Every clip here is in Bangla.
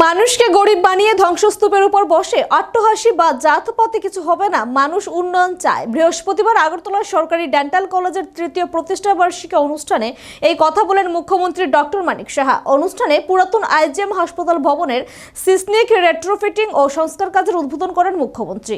মানুষকে গরিব বানিয়ে ধ্বংসস্তূপের উপর বসে অট্টহাসি বা জাতপাতে কিছু হবে না, মানুষ উন্নয়ন চায়। বৃহস্পতিবার আগরতলা সরকারি ডেন্টাল কলেজের তৃতীয় প্রতিষ্ঠা বার্ষিকী অনুষ্ঠানে এই কথা বলেন মুখ্যমন্ত্রী ডক্টর মানিক সাহা। অনুষ্ঠানে পুরাতন আইজিএম হাসপাতাল ভবনের সিসনিক রেট্রোফিটিং ও সংস্কার কাজের উদ্বোধন করেন মুখ্যমন্ত্রী।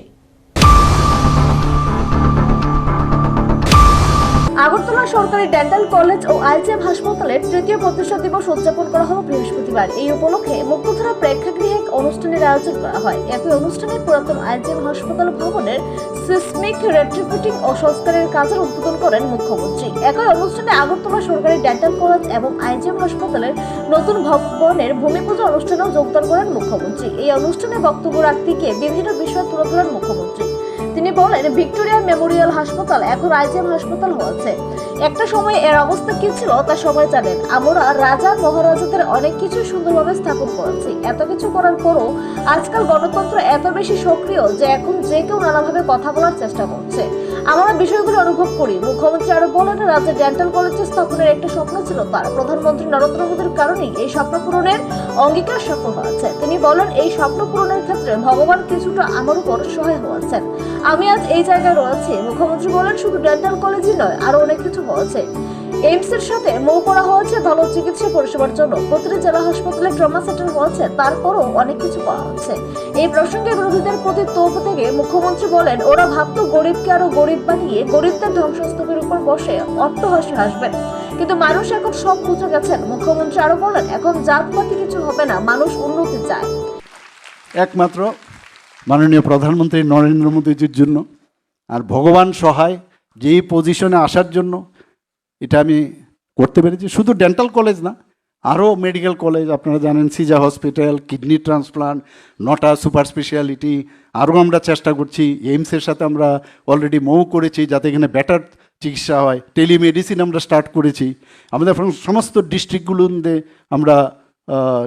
আগরতলা সরকারি ডেন্টাল কলেজ ও আইজিএম হাসপাতালের তৃতীয় প্রতিষ্ঠা দিবস উদযাপন করা হলো বৃহস্পতিবার। এই উপলক্ষে মুক্তধারা প্রেক্ষাগৃহে এক অনুষ্ঠানের আয়োজন করা হয়। একই অনুষ্ঠানে পুরাতন আইজিএম হাসপাতাল ভবনের সিসমিক রেট্রিফিটিং ও সংস্কারের কাজের উদ্বোধন করেন মুখ্যমন্ত্রী। একই অনুষ্ঠানে আগরতলা সরকারি ডেন্টাল কলেজ এবং আইজিএম হাসপাতালের নতুন ভবনের ভূমি অনুষ্ঠানেও যোগদান করেন মুখ্যমন্ত্রী। এই অনুষ্ঠানে বক্তব্য রাখতে গিয়ে বিভিন্ন বিষয় তুলে ধরেন মুখ্যমন্ত্রী। তিনি বলেন, ভিক্টোরিয়া মেমোরিয়াল হাসপাতাল এখন আইজিএম হাসপাতাল হয়েছে। একটা সময় এর অবস্থা কি ছিল তা সবাই জানেন। আমরা রাজা মহারাজাদের অনেক কিছু সুন্দরভাবে স্থাপন করেছি। এত কিছু করার পরও আজকাল গণতন্ত্র এত বেশি সক্রিয় যে এখন যে কেউ নানাভাবে কথা বলার চেষ্টা করছে। আমরা বিষয়গুলো অনুভব করি। মুখ্যমন্ত্রী আরও বলেন, রাজ্যে ডেন্টাল কলেজ স্থাপনের একটা স্বপ্ন ছিল তার। প্রধানমন্ত্রী নরেন্দ্র মোদীর কারণেই এই স্বপ্ন পূরণের অঙ্গীকার সফল হয়েছে। তিনি বলেন, এই স্বপ্ন পূরণের ক্ষেত্রে ভগবান কিছুটা আমার উপর সহায় হয়েছেন। আমি আজ এই জায়গায় রয়েছি। মুখ্যমন্ত্রী বলেন, শুধু ডেন্টাল কলেজই নয় আরও অনেক কিছু হয়েছে। এইমস এর সাথে মৌ করা হয়েছে ভালো চিকিৎসা পরিষেবার জন্য। প্রতিটি জেলা হাসপাতালে ট্রমা সেন্টার হয়েছে তারপরও অনেক কিছু করা হচ্ছে এই প্রসঙ্গে বিরোধীদের প্রতি তোপ থেকে মুখ্যমন্ত্রী বলেন, ওরা ভাবতো গরিবকে আরও গরিব বানিয়ে গরিবদের ধ্বংসস্তূপের উপর বসে অট্টহাসি হাসবেন কিন্তু মানুষ এখন সব বুঝে গেছেন। মুখ্যমন্ত্রী আরও বলেন, এখন জাতপাতি কিছু হবে না, মানুষ উন্নতি চায়। একমাত্র মাননীয় প্রধানমন্ত্রী নরেন্দ্র মোদীজির জন্য, আর ভগবান সহায় যেই পজিশনে আসার জন্য এটা আমি করতে পেরেছি। শুধু ডেন্টাল কলেজ না আরও মেডিকেল কলেজ আপনারা জানেন সিজা হসপিটাল কিডনি ট্রান্সপ্লান্ট নটা সুপার স্পেশালিটি আরও আমরা চেষ্টা করছি। এইমসের সাথে আমরা অলরেডি মৌ করেছি, যাতে এখানে বেটার চিকিৎসা হয়। টেলিমেডিসিন আমরা স্টার্ট করেছি। আমাদের সমস্ত ডিস্ট্রিক্টগুলোতে আমরা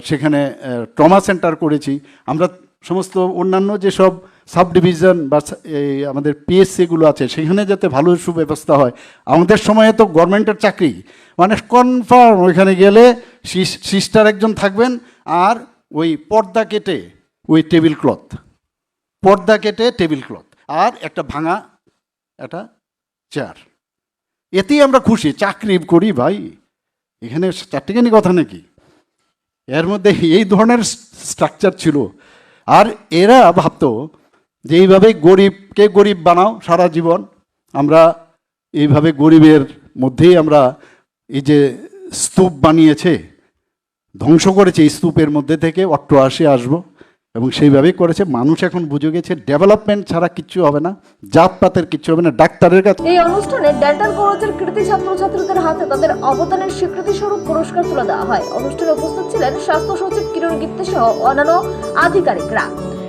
সেখানে ট্রমা সেন্টার করেছি। আমরা সমস্ত অন্যান্য যেসব সাব ডিভিশন বা এই আমাদের পিএসসিগুলো আছে, সেখানে যাতে ভালো সুব্যবস্থা হয়। আমাদের সময়ে তো গভর্নমেন্টের চাকরি। মানে কনফার্ম ওইখানে গেলে সিস- সিস্টার একজন থাকবেন আর ওই পর্দা কেটে ওই টেবিল ক্লথ পর্দা কেটে টেবিল ক্লথ আর একটা ভাঙা, একটা চেয়ার এতেই আমরা খুশি। চাকরি করি ভাই। এখানে চারটিখানি কথা নাকি? এর মধ্যে এই ধরনের স্ট্রাকচার ছিল। আর এরা ভাবতো যে এইভাবে গরিবকে গরিব বানাও সারা জীবন, আমরা এইভাবে গরিবের মধ্যেই আমরা এই যে স্তূপ বানিয়েছে, ধ্বংস করেছে এই স্তূপের মধ্যে থেকে অট্টআশি আসব এবং সেইভাবেই করেছে। মানুষ এখন বুঝে গেছে, ডেভেলপমেন্ট ছাড়া কিচ্ছু হবে না, জাতপাতের কিচ্ছু হবে না, ডাক্তারের কাছে এই অনুষ্ঠানে ডেন্টাল কলেজের কৃতি ছাত্রছাত্রীদের হাতে তাদের অবদানের স্বীকৃতি স্বরূপ পুরস্কার তুলে দেওয়া হয়। অনুষ্ঠানে উপস্থিত ছিলেন স্বাস্থ্য সচিব কিরণ গিত্তে সহ অন্যান্য আধিকারিকরা।